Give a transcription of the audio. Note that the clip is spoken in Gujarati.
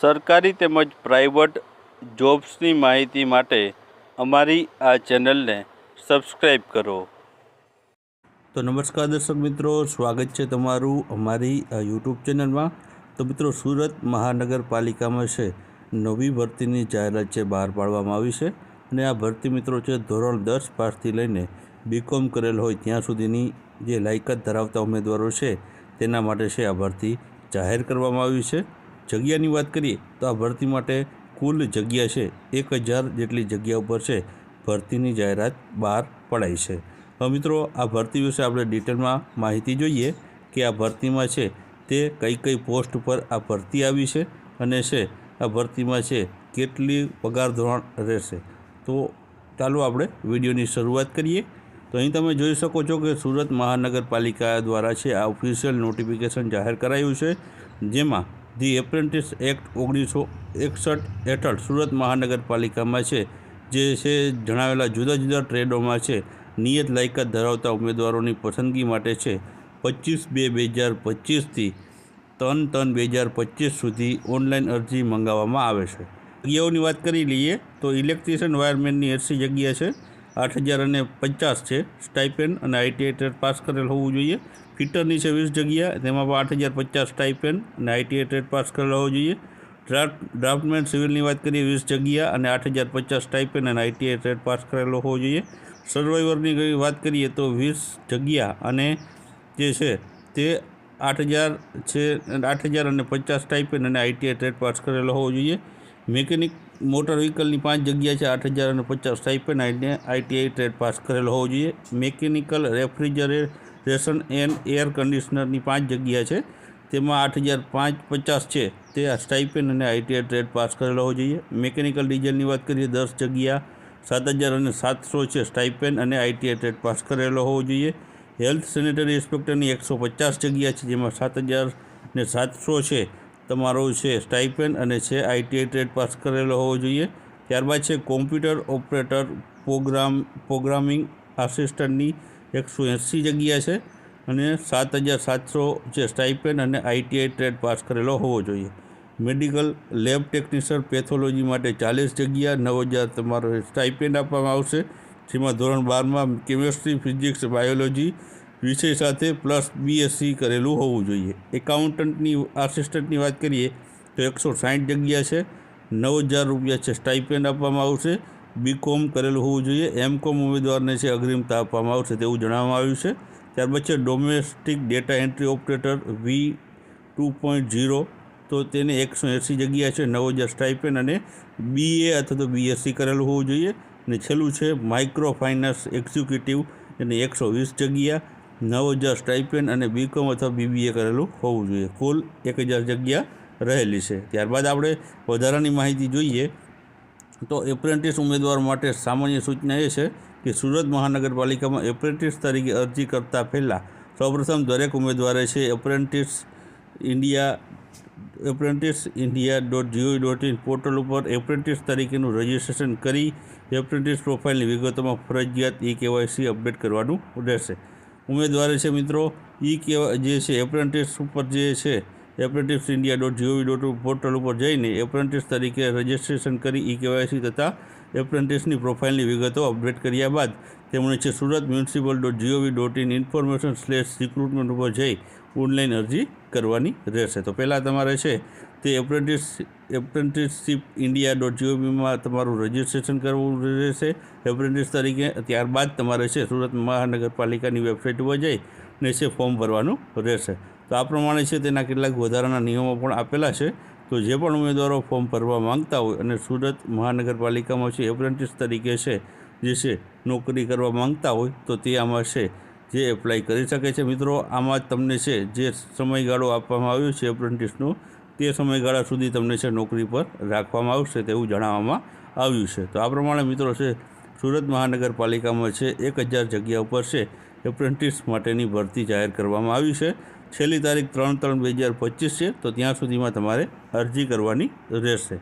સરકારી તેમજ પ્રાઇવેટ જોબ્સની માહિતી માટે અમારી આ ચેનલને સબસ્ક્રાઈબ કરો. તો નમસ્કાર દર્શક મિત્રો, સ્વાગત છે તમારું અમારી આ યુટ્યુબ ચેનલમાં. તો મિત્રો, સુરત મહાનગરપાલિકામાં છે, નવી ભરતીની જાહેરાત છે, બહાર પાડવામાં આવી છે. અને આ ભરતી મિત્રો છે, ધોરણ દસ પાસથી લઈને બીકોમ કરેલ હોય ત્યાં સુધીની જે લાયકાત ધરાવતા ઉમેદવારો છે, તેના માટે છે, આ ભરતી જાહેર કરવામાં આવી છે. જગ્યાની વાત કરીએ તો આ ભરતી માટે કુલ જગ્યા છે એક હજાર જેટલી જગ્યા ઉપર છે. ભરતીની જાહેરાત બહાર પડાઈ છે. હવે મિત્રો, આ ભરતી વિશે આપણે ડિટેલમાં માહિતી જોઈએ કે આ ભરતીમાં છે તે કઈ કઈ પોસ્ટ ઉપર આ ભરતી આવી છે અને છે આ ભરતીમાં છે કેટલી પગાર ધોરણ રહેશે. તો ચાલો આપણે વિડીયોની શરૂઆત કરીએ. તો અહીં તમે જોઈ શકો છો કે સુરત મહાનગરપાલિકા દ્વારા છે આ ઓફિશિયલ નોટિફિકેશન જાહેર કરાયું છે, જેમાં ધી એપ્રેન્ટિસ એક્ટ ઓગણીસો એકસઠ હેઠળ સુરત મહાનગરપાલિકામાં છે, જે છે જણાવેલા જુદા જુદા ટ્રેડોમાં છે. નિયત લાયકાત ધરાવતા ઉમેદવારોની પસંદગી માટે છે પચીસ બે બે હજાર પચીસથી ત્રણ ત્રણ બે હજાર પચીસ સુધી ઓનલાઈન અરજી મંગાવવામાં આવે છે. જગ્યાઓની વાત કરી લઈએ તો ઇલેક્ટ્રિશિયન વાયરમેનની એસી જગ્યા છે આઠ હજાર અને પચાસ છે. સ્ટાઇપેન્ડ અને આઈટીઆઈ ટ્રેડ પાસ કરેલ હોવું જોઈએ. ફિટરની છે વીસ જગ્યા, તેમાં પણ આઠ હજાર પચાસ સ્ટાઇપેન્ડ અને આઈટીઆઈ ટ્રેડ પાસ કરેલ હોવો જોઈએ. ડ્રાફ્ટ ડ્રાફ્ટમેન સિવિલની વાત કરીએ, વીસ જગ્યા અને આઠ હજાર પચાસ સ્ટાઇપેન અને આઈટીઆઈ ટ્રેડ પાસ કરેલો હોવો જોઈએ. સર્વાઈવરની વાત કરીએ તો વીસ જગ્યા અને જે છે તે આઠ હજાર છે, આઠ હજાર અને પચાસ ટાઈપેન અને આઈટીઆઈ ટ્રેડ પાસ કરેલો હોવો જોઈએ. મેકેનિક મોટર વ્હીકલની પાંચ જગ્યા છે, આઠ હજાર અને પચાસ સ્ટાઇપેન આઈને આઈટીઆઈ ટ્રેડ પાસ કરેલો હોવો જોઈએ. મેકેનિકલ રેફ્રિજરેશન એન્ડ એર કન્ડિશનરની પાંચ જગ્યા છે. તેમાં આઠ હજાર પાંચ પચાસ છે. તે આ સ્ટાઇપેન અને આઈટીઆઈ ટ્રેડ પાસ કરેલો હોવો જોઈએ. મેકેનિકલ ડીઝલની વાત કરીએ, દસ જગ્યા, સાત હજાર અને સાતસો છે સ્ટાઇપેન અને આઈટીઆઈ ટ્રેડ પાસ કરેલો હોવો જોઈએ. હેલ્થ સેનેટરી ઇન્સ્પેક્ટરની એકસો પચાસ જગ્યા છે, જેમાં સાત હજાર ને સાતસો છે. તમારો છે સ્ટાઇપેન્ડ અને છે આઈટીઆઈ ટ્રેડ પાસ કરેલો હોવો જોઈએ. ત્યારબાદ છે કોમ્પ્યુટર ઓપરેટર પ્રોગ્રામ, પ્રોગ્રામિંગ આસિસ્ટન્ટની એકસો એંસી જગ્યા છે અને સાત હજાર સાતસો છે સ્ટાઇપેન્ડ અને આઈટીઆઈ ટ્રેડ પાસ કરેલો હોવો જોઈએ. મેડિકલ લેબ ટેકનિશિયન પેથોલોજી માટે ચાલીસ જગ્યા, નવ હજાર તમારો સ્ટાઇપેન્ડ આપવામાં આવશે. જેમાં ધોરણ બારમાં કેમેસ્ટ્રી, ફિઝિક્સ, બાયોલોજી વિષય સાથે પ્લસ બીએસસી કરેલું હોવું જોઈએ. એકાઉન્ટન્ટની, આસિસ્ટન્ટની વાત કરીએ, તો એકસો સાઠ જગ્યા છે. નવ હજાર રૂપિયા છે સ્ટાઇપેન્ડ આપવામાં આવશે. બીકોમ કરેલું હોવું જોઈએ. એમ કોમ ઉમેદવારને છે અગ્રિમતા આપવામાં આવશે તેવું જણાવવામાં આવ્યું છે. ત્યારબાદ છે domestic data entry operator V two point zero. તો તેને એકસો એંસી જગ્યા છે, નવ હજાર સ્ટાઇપેન્ડ અને બીએ અથવા તો બીએસસી કરેલું હોવું જોઈએ. અને છેલ્લું છે માઇક્રો ફાઇનાન્સ એક્ઝિક્યુટિવ, એને એકસો વીસ જગ્યા. નવ હજાર સ્ટાઇપેન્ડ અને બીકોમ અથવા બીબીએ કરેલું હોવું જોઈએ. કુલ એક હજાર જગ્યા રહેલી છે. ત્યારબાદ આપણે વધારાની માહિતી જોઈએ તો એપ્રેન્ટિસ ઉમેદવાર માટે સામાન્ય સૂચના એ છે કે સુરત મહાનગરપાલિકામાં એપ્રેન્ટિસ તરીકે અરજી કરતાં પહેલાં સૌપ્રથમ દરેક ઉમેદવારે છે apprentice India apprentice India dot gov dot in portal ઉપર એપ્રેન્ટિસ તરીકેનું રજિસ્ટ્રેશન કરી એપ્રેન્ટિસ પ્રોફાઇલની વિગતોમાં ફરજિયાત ઈ કેવાયસી અપડેટ કરવાનું રહેશે. ઉમેદવારે છે મિત્રો. એ કેવાય જે છે એપ્રેન્ટિસ ઉપર જે છે apprentice India dot G O V dot portal ઉપર જઈને એપ્રેન્ટિસ તરીકે રજિસ્ટ્રેશન કરી ઈ કેવાયસી તથા એપ્રેન્ટિસની પ્રોફાઇલની વિગતો અપડેટ કર્યા બાદ તેમણે છે Surat municipal dot G O V dot in information slash recruitment ઉપર જઈ ઓનલાઈન અરજી કરવાની રહેશે. તો પહેલાં તમારે છે તે એપ્રેન્ટિસ એપ્રેન્ટિસશીપ ઇન્ડિયા ડોટ જીઓવીમાં તમારું રજિસ્ટ્રેશન કરવું રહેશે. એપ્રેન્ટિસ તરીકે ત્યારબાદ તમારે છે સુરત મહાનગરપાલિકાની વેબસાઇટ ઉપર જઈ ને છે ફોર્મ ભરવાનું રહેશે. તો આ પ્રમાણે છે તેના કેટલાક વધારાના નિયમો પણ આપેલા છે. તો જે પણ ઉમેદવારો ફોર્મ ભરવા માંગતા હોય અને સુરત મહાનગરપાલિકામાં છે એપ્રેન્ટિસ તરીકે છે, જે છે, નોકરી કરવા માંગતા હોય, તો તે આમાં છે, જે એપ્લાય કરી શકે છે. મિત્રો, આમાં તમને છે, જે સમયગાળો આપવામાં આવ્યો છે એપ્રેન્ટિસનો તે સમયગાળા સુધી તમને છે નોકરી પર રાખવામાં આવશે તેવું જણાવવામાં આવ્યું છે. તો આ પ્રમાણે મિત્રો છે, સુરત મહાનગરપાલિકામાં છે, એક હજાર જગ્યા ઉપર છે એપ્રેન્ટિસ માટેની ભરતી જાહેર કરવામાં આવી છે. છેલ્લી તારીખ ત્રણ ત્રણ બે હજાર પચીસ છે, તો ત્યાં સુધીમાં તમારે અરજી કરવાની રહેશે.